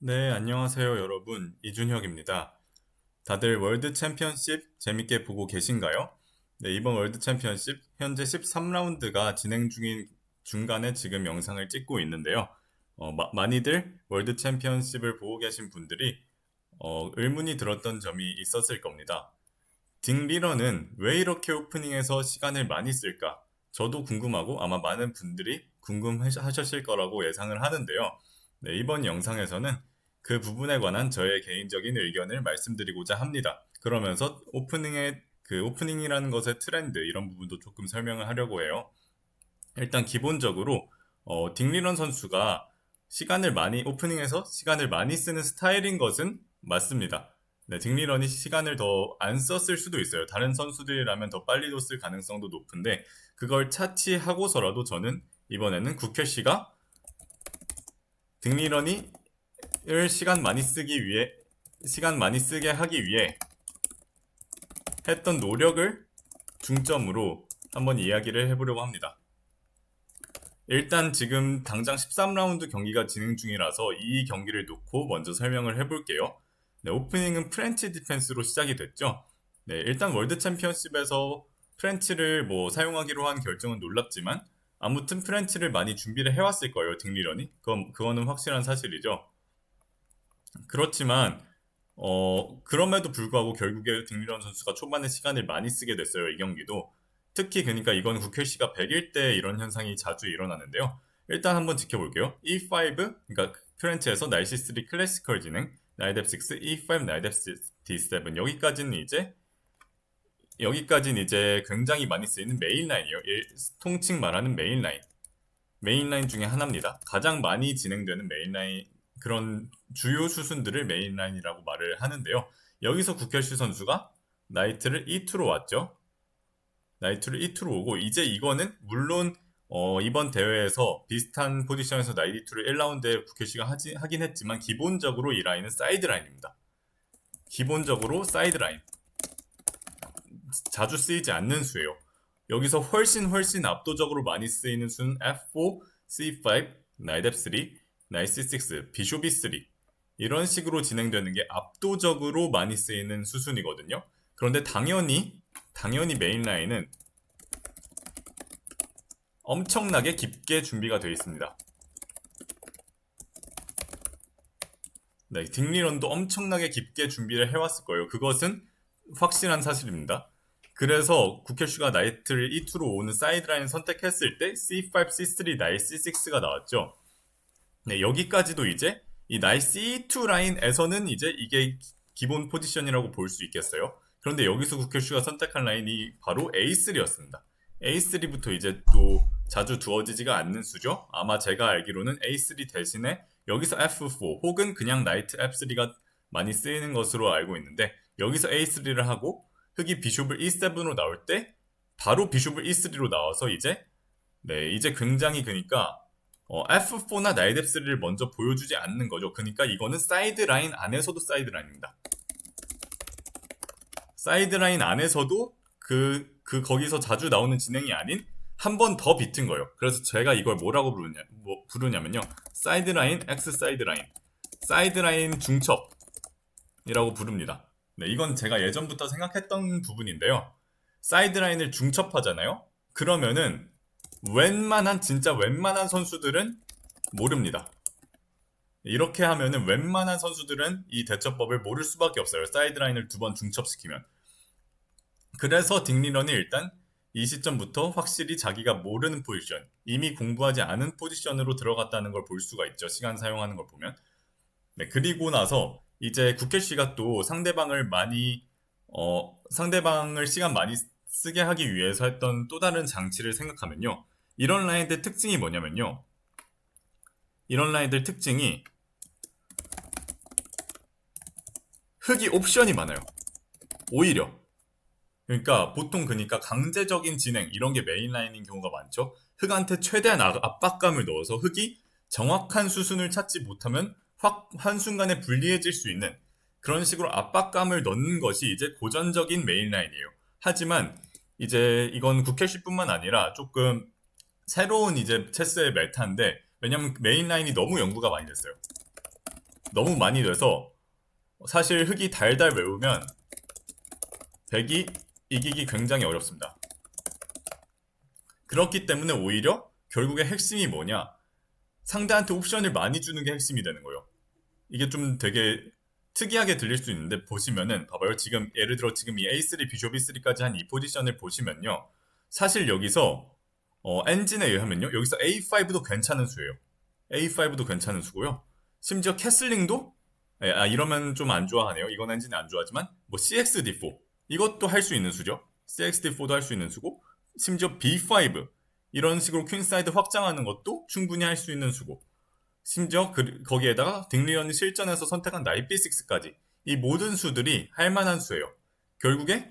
네, 안녕하세요, 여러분. 이준혁입니다. 다들 월드 챔피언십 재밌게 보고 계신가요? 네, 이번 월드 챔피언십 현재 13라운드가 진행 중인 중간에 지금 영상을 찍고 있는데요. 어, 마- 많이들 월드 챔피언십을 보고 계신 분들이 어, 의문이 들었던 점이 있었을 겁니다. 딩 리러는 왜 이렇게 오프닝에서 시간을 많이 쓸까? 저도 궁금하고 아마 많은 분들이 궁금하셨을 거라고 예상을 하는데요. 네, 이번 영상에서는 그 부분에 관한 저의 개인적인 의견을 말씀드리고자 합니다. 그러면서 오프닝의 그 오프닝이라는 것의 트렌드 이런 부분도 조금 설명을 하려고 해요. 일단 기본적으로 어, 딩리런 선수가 시간을 많이 오프닝에서 시간을 많이 쓰는 스타일인 것은 맞습니다. 네, 딩리런이 시간을 더 안 썼을 수도 있어요. 다른 선수들이라면 더 빨리도 쓸 가능성도 높은데 그걸 차치하고서라도 저는 이번에는 국회 씨가 을 시간 많이 쓰기 위해 시간 많이 쓰게 하기 위해 했던 노력을 중점으로 한번 이야기를 해보려고 합니다. 일단 지금 당장 13라운드 경기가 진행 중이라서 이 경기를 놓고 먼저 설명을 해볼게요. 네, 오프닝은 프렌치 디펜스로 시작이 됐죠. 네, 일단 월드 챔피언십에서 프렌치를 뭐 사용하기로 한 결정은 놀랍지만 아무튼 프렌치를 많이 준비를 해왔을 거예요, 딩리런이. 그건, 그거는 확실한 사실이죠. 그렇지만 어 그럼에도 불구하고 결국에 딩리런 선수가 초반에 시간을 많이 쓰게 됐어요 이 경기도 특히 그러니까 이건 국회 씨가 100일 때 이런 현상이 자주 일어나는데요 일단 한번 지켜볼게요 E5 그러니까 프렌치에서 날씨 3 클래시컬 진행 나이뎁 6 E5 나이뎁 D7 여기까지는 이제 여기까지는 이제 굉장히 많이 쓰이는 메인 라인이에요 일- 통칭 말하는 메인 라인 메인 라인 중에 하나입니다 가장 많이 진행되는 메인 라인 그런 주요 수순들을 메인 라인이라고 말을 하는데요. 여기서 국혈시 선수가 나이트를 E2로 왔죠. 나이트를 E2로 오고 이제 이거는 물론 어, 이번 대회에서 비슷한 포지션에서 나이트 2를 1라운드에 국혈시가 하긴 했지만 기본적으로 이 라인은 사이드 라인입니다. 기본적으로 사이드 라인. 자주 쓰이지 않는 수예요. 여기서 훨씬 훨씬 압도적으로 많이 쓰이는 수는 F4, C5, 나이트 3, 나이스 6, 비숍이 3 이런 식으로 진행되는 게 압도적으로 많이 쓰이는 수순이거든요. 그런데 당연히 당연히 메인 라인은 엄청나게 깊게 준비가 되어 있습니다. 네, 딩리런도 엄청나게 깊게 준비를 해왔을 거예요. 그것은 확실한 사실입니다. 그래서 국회슈가 나이트를 E2로 오는 사이드라인 선택했을 때 C5, C3, 나이 C6가 나왔죠. 네, 여기까지도 이제 이 나이 C2 라인에서는 이제 이게 기본 포지션이라고 볼 수 있겠어요. 그런데 여기서 국회슈가 선택한 라인이 바로 A3였습니다. A3부터 이제 또 자주 두어지지가 않는 수죠. 아마 제가 알기로는 A3 대신에 여기서 F4 혹은 그냥 나이트 F3가 많이 쓰이는 것으로 알고 있는데 여기서 A3를 하고 흑이 비숍을 E7으로 나올 때 바로 비숍을 E3로 나와서 이제 네 이제 굉장히 그니까 어, F4나 나이뎁3를 먼저 보여주지 않는 거죠. 그러니까 이거는 사이드 라인 안에서도 사이드 라인입니다. 사이드 라인 안에서도 그, 그 거기서 자주 나오는 진행이 아닌 한 번 더 비튼 거예요. 그래서 제가 이걸 뭐라고 부르냐, 뭐, 부르냐면요. 사이드 라인, X 사이드 라인. 사이드 라인 중첩이라고 부릅니다. 네, 이건 제가 예전부터 생각했던 부분인데요. 사이드 라인을 중첩하잖아요. 그러면은 웬만한 진짜 웬만한 선수들은 모릅니다. 이렇게 하면은 웬만한 선수들은 이 대처법을 모를 수밖에 없어요. 사이드라인을 두 번 중첩시키면. 그래서 딩리런이 일단 이 시점부터 확실히 자기가 모르는 포지션, 이미 공부하지 않은 포지션으로 들어갔다는 걸 볼 수가 있죠. 시간 사용하는 걸 보면. 네, 그리고 나서 이제 국회 씨가 또 상대방을 많이 어, 상대방을 시간 많이 쓰게 하기 위해서 했던 또 다른 장치를 생각하면요. 이런 라인들 특징이 뭐냐면요. 이런 라인들 특징이 흑이 옵션이 많아요. 오히려. 그러니까 보통 그러니까 강제적인 진행 이런 게 메인 라인인 경우가 많죠. 흑한테 최대한 아- 압박감을 넣어서 흑이 정확한 수순을 찾지 못하면 확 한순간에 불리해질 수 있는 그런 식으로 압박감을 넣는 것이 이제 고전적인 메인 라인이에요. 하지만 이제 이건 국회시뿐만 아니라 조금 새로운 이제 체스의 메타인데 왜냐면 메인 라인이 너무 연구가 많이 됐어요. 너무 많이 돼서 사실 흙이 달달 외우면 백이 이기기 굉장히 어렵습니다. 그렇기 때문에 오히려 결국에 핵심이 뭐냐? 상대한테 옵션을 많이 주는 게 핵심이 되는 거예요. 이게 좀 되게 특이하게 들릴 수 있는데 보시면은 봐봐요. 지금 예를 들어 지금 이 A3 비숍 B3까지 한 이 포지션을 보시면요. 사실 여기서 어, 엔진에 의하면요. 여기서 A5도 괜찮은 수예요. A5도 괜찮은 수고요. 심지어 캐슬링도 예, 아 이러면 좀 안 좋아하네요. 이건 엔진이 안 좋아하지만 뭐 CXD4 이것도 할 수 있는 수죠. CXD4도 할 수 있는 수고 심지어 B5 이런 식으로 퀸사이드 확장하는 것도 충분히 할 수 있는 수고 심지어 그, 거기에다가 딩리언이 실전에서 선택한 나이트 B6까지 이 모든 수들이 할 만한 수예요. 결국에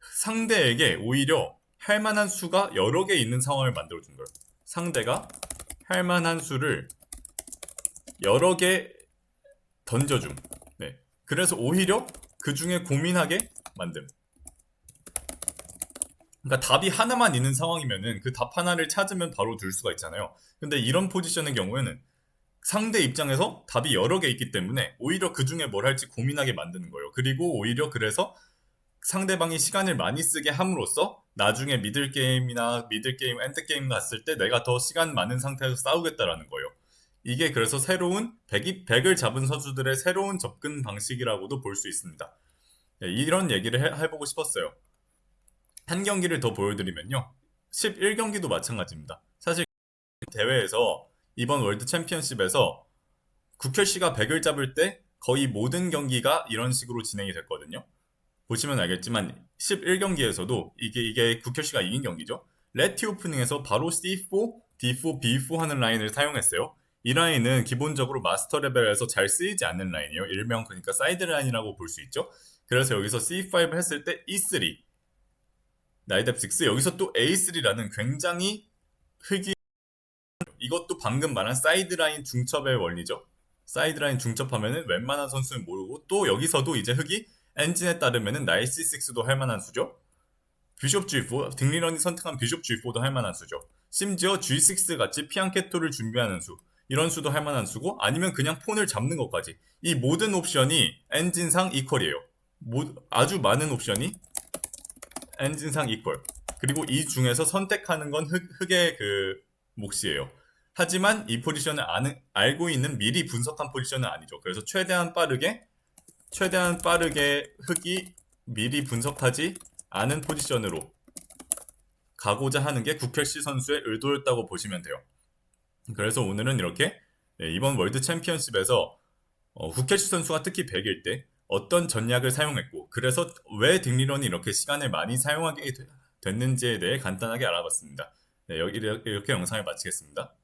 상대에게 오히려 할 만한 수가 여러 개 있는 상황을 만들어 준 거예요. 상대가 할 만한 수를 여러 개 던져줌. 네. 그래서 오히려 그 중에 고민하게 만듦. 그러니까 답이 하나만 있는 상황이면은 그 답 하나를 찾으면 바로 둘 수가 있잖아요. 근데 이런 포지션의 경우에는 상대 입장에서 답이 여러 개 있기 때문에 오히려 그 중에 뭘 할지 고민하게 만드는 거예요. 그리고 오히려 그래서 상대방이 시간을 많이 쓰게 함으로써 나중에 미들 게임이나 미들 게임, 엔드 게임 갔을 때 내가 더 시간 많은 상태에서 싸우겠다라는 거예요. 이게 그래서 새로운 100이, 100을 잡은 선수들의 새로운 접근 방식이라고도 볼 수 있습니다. 네, 이런 얘기를 해, 해보고 싶었어요. 한 경기를 더 보여드리면요. 11경기도 마찬가지입니다. 사실 대회에서 이번 월드 챔피언십에서 국혈 씨가 100을 잡을 때 거의 모든 경기가 이런 식으로 진행이 됐거든요. 보시면 알겠지만 11경기에서도 이게 이게 국혈 씨가 이긴 경기죠. 레티 오프닝에서 바로 C4, D4, B4 하는 라인을 사용했어요. 이 라인은 기본적으로 마스터 레벨에서 잘 쓰이지 않는 라인이에요. 일명 그러니까 사이드 라인이라고 볼 수 있죠. 그래서 여기서 C5 했을 때 E3, 나이뎁 6 여기서 또 A3라는 굉장히 흑이 이것도 방금 말한 사이드라인 중첩의 원리죠. 사이드라인 중첩하면은 웬만한 선수는 모르고 또 여기서도 이제 흑이 엔진에 따르면은 나이트 C6도 할 만한 수죠. 비숍 G4, 딩리런이 선택한 비숍 G4도 할 만한 수죠. 심지어 G6 같이 피앙케토를 준비하는 수 이런 수도 할 만한 수고 아니면 그냥 폰을 잡는 것까지 이 모든 옵션이 엔진상 이퀄이에요. 모, 아주 많은 옵션이 엔진상 이퀄. 그리고 이 중에서 선택하는 건 흑, 흑의 그 몫이에요. 하지만 이 포지션을 아는, 알고 있는 미리 분석한 포지션은 아니죠. 그래서 최대한 빠르게 최대한 빠르게 흑이 미리 분석하지 않은 포지션으로 가고자 하는 게 국혈씨 선수의 의도였다고 보시면 돼요. 그래서 오늘은 이렇게 네, 이번 월드 챔피언십에서 어, 국혈씨 선수가 특히 100일 때 어떤 전략을 사용했고 그래서 왜 딩리런이 이렇게 시간을 많이 사용하게 됐는지에 대해 간단하게 알아봤습니다. 네, 여기 이렇게 영상을 마치겠습니다.